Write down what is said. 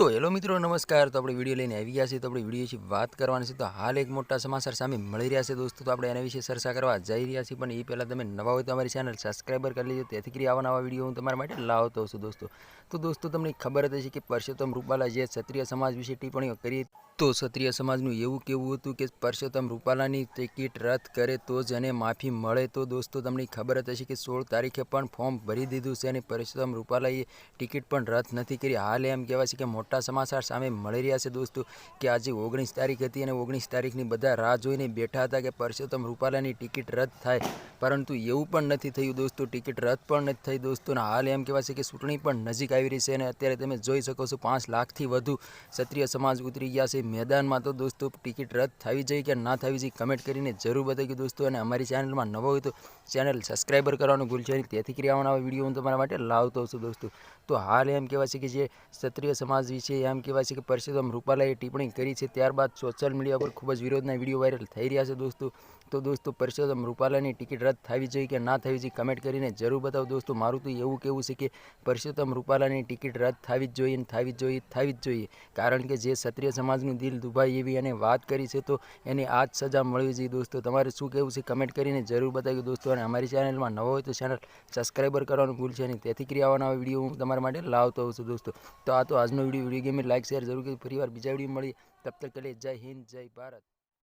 તો હેલો મિત્રો, નમસ્કાર. તો આપણે વીડિયો લઈને આવી ગયા છીએ. તો આપણે વીડિયો વિશે વાત કરવાની છે. તો હાલ એક મોટા સમાચાર સામે મળી રહ્યા છે દોસ્તો. તો આપણે એના વિશે ચર્ચા કરવા જઈ રહ્યા છીએ. પણ એ પહેલાં તમે નવા હોય તો અમારી ચેનલ સબસ્ક્રાઈબર કરી લેજો. તેથી કરી આવા નવા વીડિયો હું તમારા માટે લાવતો છું દોસ્તો. તો દોસ્તો, તમને ખબર જ હશે કે પરસોત્તમ રૂપાલા જે ક્ષત્રિય સમાજ વિશે ટિપ્પણીઓ કરી તો ક્ષત્રિય સમાજનું એવું કેવું હતું કે પરસોત્તમ રૂપાલાની ટિકિટ રદ કરે તો જ એને માફી મળે તો દોસ્તો, તમને ખબર હશે કે સોળ તારીખે પણ ફોર્મ ભરી દીધું છે અને પરસોત્તમ રૂપાલાએ ટિકિટ પણ રદ નથી કરી. હાલ એમ કહેવાય છે કે મોટા સમાચાર સામે મળી રહ્યા છે દોસ્તો કે આજે ઓગણીસ તારીખ હતી અને ઓગણીસ તારીખની બધા રાહ જોઈને બેઠા હતા કે પરસોત્તમ રૂપાલાની ટિકિટ રદ થાય. પરંતુ એવું પણ નથી થયું દોસ્તો. ટિકિટ રદ પણ નથી થઈ દોસ્તો. અને હાલ એમ કહેવાય છે કે ચૂંટણી પણ નજીક આવી રહી છે અને અત્યારે તમે જોઈ શકો છો પાંચ લાખથી વધુ ક્ષત્રિય સમાજ ઉતરી ગયા છે મેદાનમાં. તો દોસ્તો, ટિકિટ રદ થવી જોઈએ કે ના થવી જોઈએ કમેન્ટ કરીને જરૂર બતાવી દોસ્તો. અને અમારી ચેનલમાં નવો હોય તો ચેનલ સબસ્ક્રાઈબર કરવાનું ભૂલશે નહીં. તેથી ક્રિયાઓના વીડિયો હું તમારા માટે લાવતો છું દોસ્તો. તો હાલ એમ કહેવાય છે કે જે ક્ષત્રિય સમાજ વિશે એમ કહેવાય છે કે પરસોત્તમ રૂપાલાએ ટિપ્પણી કરી છે. ત્યારબાદ સોશિયલ મીડિયા પર ખૂબ જ વિરોધના વીડિયો વાયરલ થઈ રહ્યા છે દોસ્તો. તો દોસ્તો, પરસોત્તમ રૂપાલાની ટિકિટ રદ થવી જોઈએ કે ના થવી જોઈએ કમેન્ટ કરીને જરૂર બતાવો દોસ્તો. મારું તો એવું કહેવું છે કે પરસોત્તમ રૂપાલાની ટિકિટ રદ થવી જ જોઈએ થવી જ જોઈએ, થવી જ જોઈએ. કારણ કે જે ક્ષત્રિય સમાજનું દિલ દુભાઈ એવી એને વાત કરી છે, તો એને આ જ સજા મળવી જોઈએ દોસ્તો. તમારે શું કહેવું છે કમેન્ટ કરીને જરૂર બતાવ્યું દોસ્તો. અને અમારી ચેનલમાં નવો હોય તો ચેનલ સબસ્ક્રાઈબર કરવાનું ભૂલશે નહીં. તેથી ક્રિયાઓના વીડિયો હું તમારા માટે લાવતો હોઉં છું દોસ્તો. તો આ તો આજનો વીડિયો વીડિયો ગમે લાઈક શેર જરૂર કરી ફરીવાર બીજા વીડિયો મળી. તબ તક કે જય હિન્દ, જય ભારત.